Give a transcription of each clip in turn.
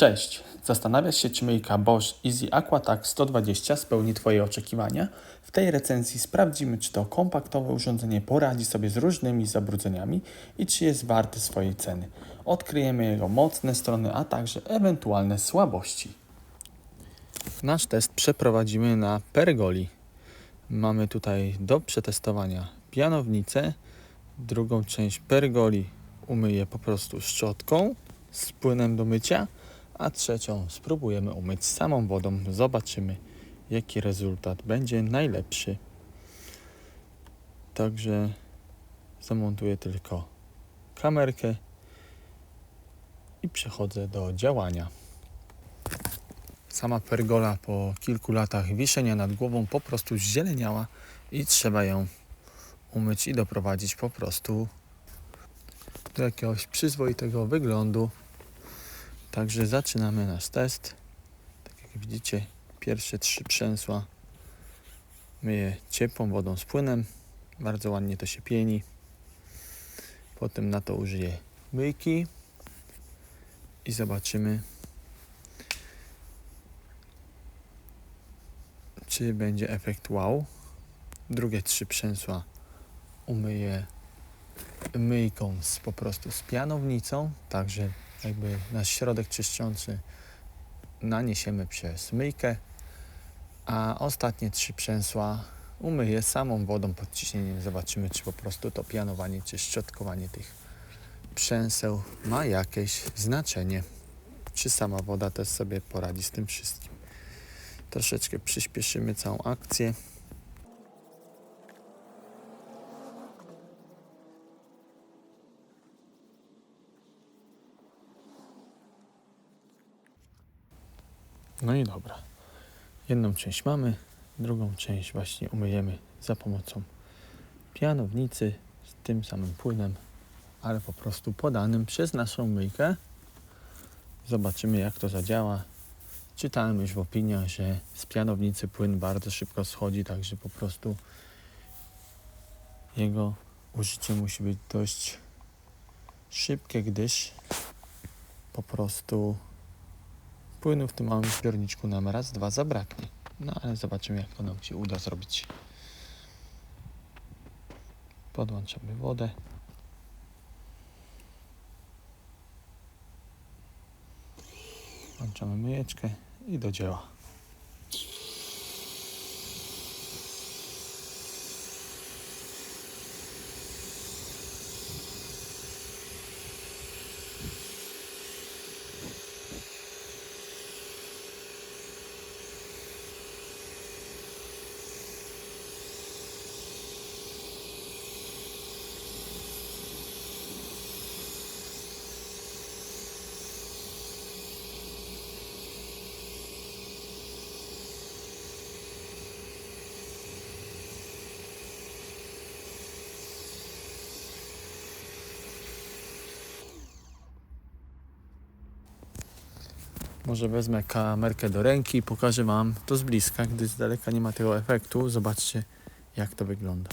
Cześć! Zastanawiasz się, czy myjka Bosch Easy Aquatac 120 spełni Twoje oczekiwania? W tej recenzji sprawdzimy, czy to kompaktowe urządzenie poradzi sobie z różnymi zabrudzeniami i czy jest warte swojej ceny. Odkryjemy jego mocne strony, a także ewentualne słabości. Nasz test przeprowadzimy na pergoli. Mamy tutaj do przetestowania pianownicę. Drugą część pergoli umyję po prostu szczotką z płynem do mycia, a trzecią spróbujemy umyć samą wodą. Zobaczymy, jaki rezultat będzie najlepszy. Także zamontuję tylko kamerkę i przechodzę do działania. Sama pergola po kilku latach wiszenia nad głową po prostu zzieleniała i trzeba ją umyć i doprowadzić po prostu do jakiegoś przyzwoitego wyglądu. Także zaczynamy nasz test. Tak jak widzicie, pierwsze trzy przęsła myję ciepłą wodą z płynem. Bardzo ładnie to się pieni. Potem na to użyję myjki i zobaczymy, czy będzie efekt wow. Drugie trzy przęsła umyję myjką z po prostu z pianownicą, także jakby nasz środek czyszczący naniesiemy przez myjkę, a ostatnie trzy przęsła umyję samą wodą pod ciśnieniem. Zobaczymy, czy po prostu to pianowanie, czy szczotkowanie tych przęseł ma jakieś znaczenie. Czy sama woda też sobie poradzi z tym wszystkim. Troszeczkę przyspieszymy całą akcję. No i dobra. Jedną część mamy, drugą część właśnie umyjemy za pomocą pianownicy z tym samym płynem, ale po prostu podanym przez naszą myjkę. Zobaczymy jak to zadziała. Czytałem już w opiniach, że z pianownicy płyn bardzo szybko schodzi, także po prostu jego użycie musi być dość szybkie, gdyż po prostu płynu w tym małym zbiorniczku nam raz, dwa zabraknie. No ale zobaczymy jak to nam się uda zrobić. Podłączamy wodę. Włączamy myjeczkę i do dzieła. Może wezmę kamerkę do ręki i pokażę Wam to z bliska, gdy z daleka nie ma tego efektu. Zobaczcie, jak to wygląda.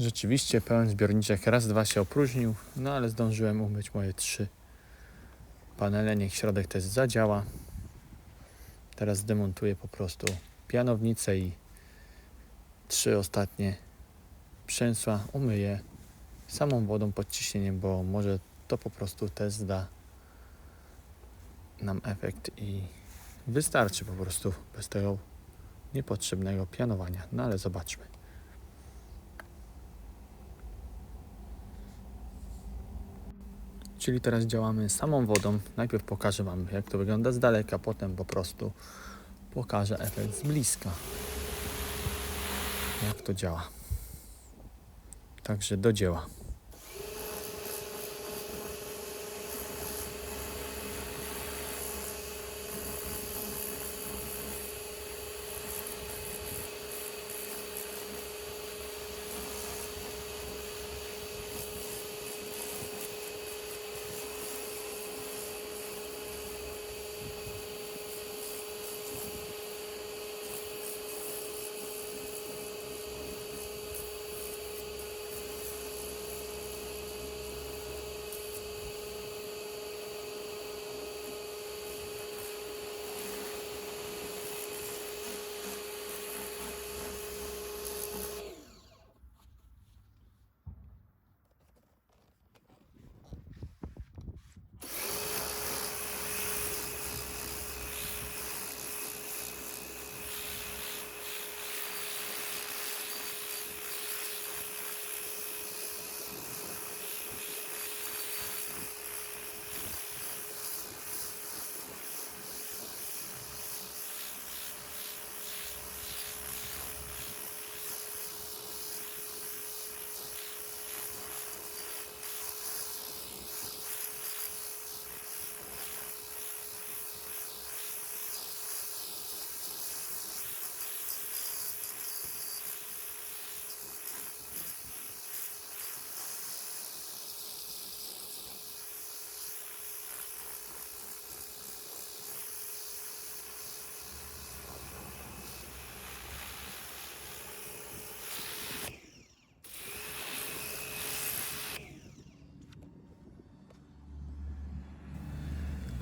Rzeczywiście pełen zbiorniczek raz, dwa się opróżnił, no ale zdążyłem umyć moje trzy panele. Niech środek też zadziała. Teraz zdemontuję po prostu pianownicę i trzy ostatnie przęsła umyję samą wodą pod ciśnieniem, bo może to po prostu test da nam efekt i wystarczy po prostu bez tego niepotrzebnego pianowania. No ale zobaczmy. Czyli teraz działamy samą wodą. Najpierw pokażę Wam, jak to wygląda z daleka, potem po prostu pokażę efekt z bliska. Jak to działa. Także do dzieła.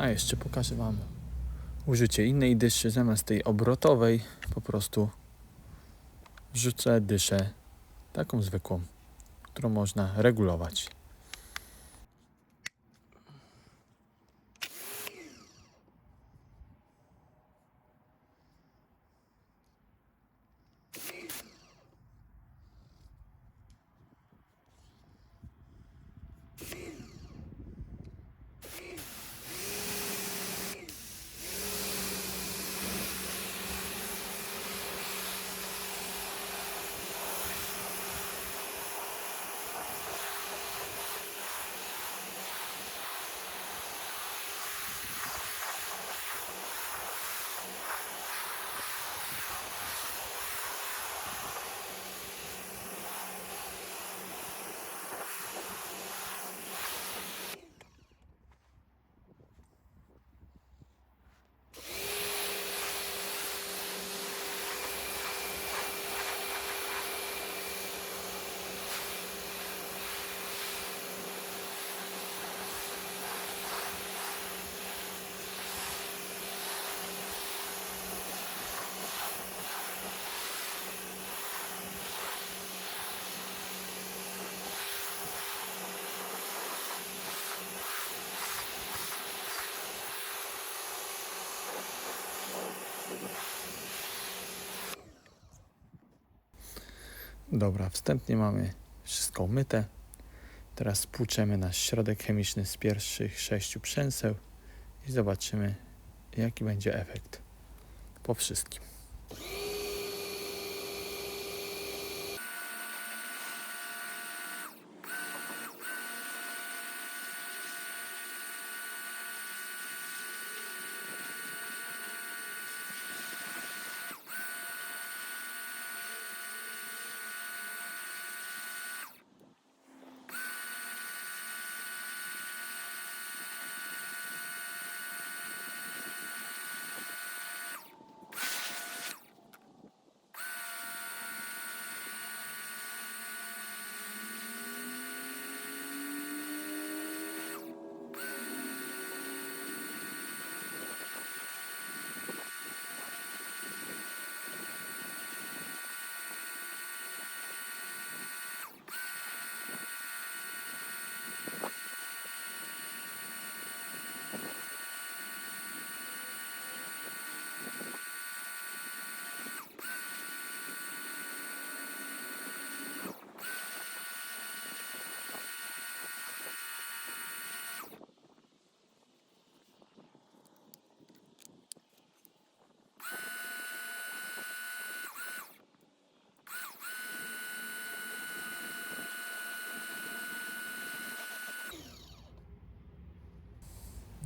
A jeszcze pokażę Wam użycie innej dyszy zamiast tej obrotowej. Po prostu wrzucę dyszę taką zwykłą, którą można regulować. Dobra, wstępnie mamy wszystko umyte. Teraz spłuczemy nasz środek chemiczny z pierwszych sześciu przęseł i zobaczymy, jaki będzie efekt po wszystkim.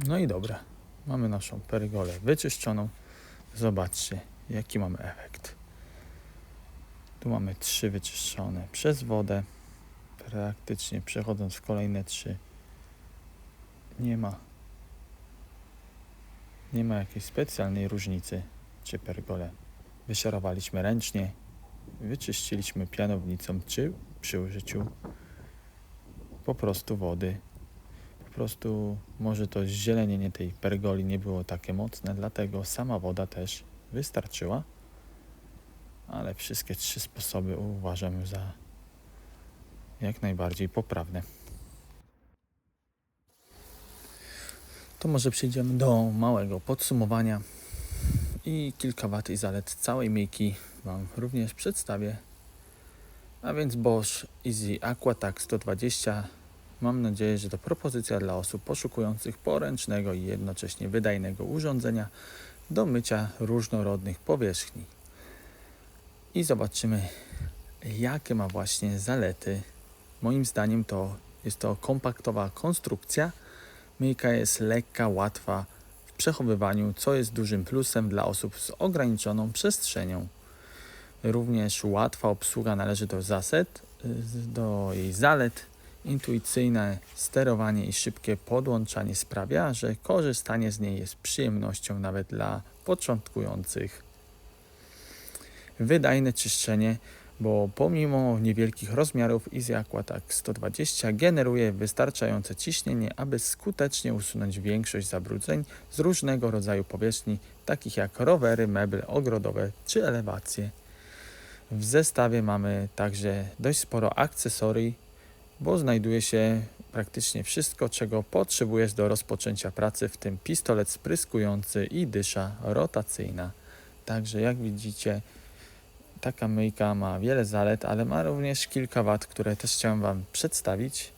No i dobra, mamy naszą pergolę wyczyszczoną. Zobaczcie, jaki mamy efekt. Tu mamy trzy wyczyszczone przez wodę. Praktycznie przechodząc w kolejne trzy, nie ma nie ma jakiejś specjalnej różnicy, czy pergolę wyszarowaliśmy ręcznie, wyczyściliśmy pianownicą, czy przy użyciu po prostu wody prostu może to zielenienie tej pergoli nie było takie mocne, dlatego sama woda też wystarczyła. Ale wszystkie trzy sposoby uważam za jak najbardziej poprawne. To może przejdziemy do małego podsumowania i kilka wad i zalet całej myjki Wam również przedstawię. A więc Bosch Easy Aquatac 120 Mam nadzieję, że to propozycja dla osób poszukujących poręcznego i jednocześnie wydajnego urządzenia do mycia różnorodnych powierzchni. I zobaczymy, jakie ma właśnie zalety. Moim zdaniem to jest to kompaktowa konstrukcja. Myjka jest lekka, łatwa w przechowywaniu, co jest dużym plusem dla osób z ograniczoną przestrzenią. Również łatwa obsługa należy do zasad, do jej zalet Intuicyjne sterowanie i szybkie podłączanie sprawia, że korzystanie z niej jest przyjemnością nawet dla początkujących. Wydajne czyszczenie bo pomimo niewielkich rozmiarów Easy Aqua Tak 120 generuje wystarczające ciśnienie, aby skutecznie usunąć większość zabrudzeń z różnego rodzaju powierzchni, takich jak rowery, meble ogrodowe czy elewacje. W zestawie mamy także dość sporo akcesorii, bo znajduje się praktycznie wszystko, czego potrzebujesz do rozpoczęcia pracy, w tym pistolet spryskujący i dysza rotacyjna. Także jak widzicie, taka myjka ma wiele zalet, ale ma również kilka wad, które też chciałem Wam przedstawić.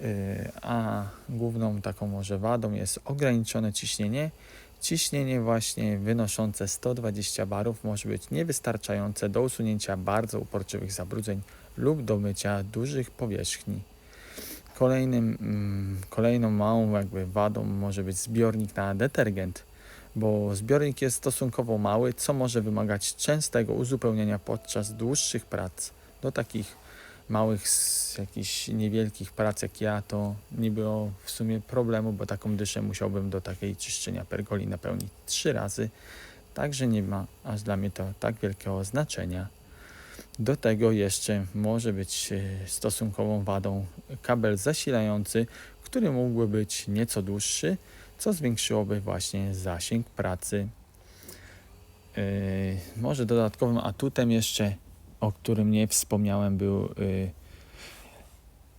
Yy, A główną taką może wadą jest ograniczone ciśnienie. Ciśnienie właśnie wynoszące 120 barów może być niewystarczające do usunięcia bardzo uporczywych zabrudzeń lub do mycia dużych powierzchni. Kolejnym, mm, kolejną małą jakby wadą może być zbiornik na detergent, bo zbiornik jest stosunkowo mały, co może wymagać częstego uzupełniania podczas dłuższych prac. Do takich małych, jakichś niewielkich prac jak ja, to nie było w sumie problemu, bo taką dyszę musiałbym do takiej czyszczenia pergoli napełnić trzy razy, także nie ma aż dla mnie to tak wielkiego znaczenia. Do tego jeszcze może być e, stosunkową wadą kabel zasilający, który mógłby być nieco dłuższy, co zwiększyłoby właśnie zasięg pracy. Yy, może dodatkowym atutem jeszcze, o którym nie wspomniałem, był yy,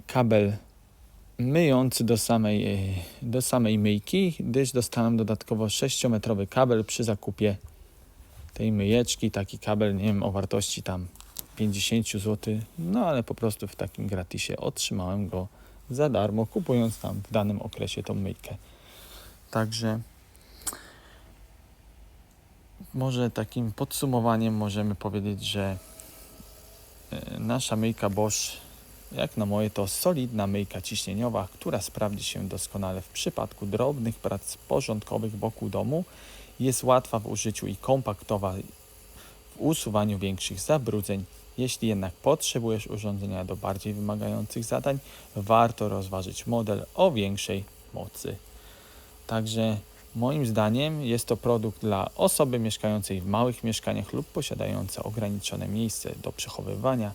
kabel myjący do samej, do samej myjki, gdyż dostałem dodatkowo 6-metrowy kabel przy zakupie tej myjeczki. Taki kabel, nie wiem, o wartości tam 50 zł, no ale po prostu w takim gratisie otrzymałem go za darmo, kupując tam w danym okresie tą myjkę. Także może takim podsumowaniem możemy powiedzieć, że e, nasza myjka Bosch, jak na moje, to solidna myjka ciśnieniowa, która sprawdzi się doskonale w przypadku drobnych prac porządkowych wokół domu. Jest łatwa w użyciu i kompaktowa w usuwaniu większych zabrudzeń. Jeśli jednak potrzebujesz urządzenia do bardziej wymagających zadań, warto rozważyć model o większej mocy. Także moim zdaniem jest to produkt dla osoby mieszkającej w małych mieszkaniach lub posiadającej ograniczone miejsce do przechowywania.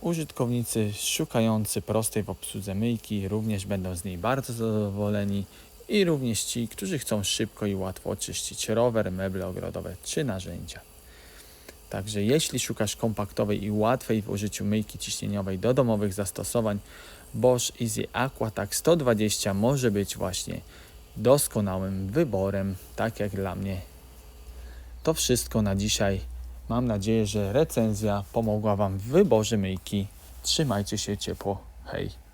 Użytkownicy szukający prostej w obsłudze myjki również będą z niej bardzo zadowoleni i również ci, którzy chcą szybko i łatwo oczyścić rower, meble ogrodowe czy narzędzia. Także jeśli szukasz kompaktowej i łatwej w użyciu myjki ciśnieniowej do domowych zastosowań, Bosch Easy Aqua Tak 120 może być właśnie doskonałym wyborem, tak jak dla mnie. To wszystko na dzisiaj. Mam nadzieję, że recenzja pomogła Wam w wyborze myjki. Trzymajcie się ciepło. Hej!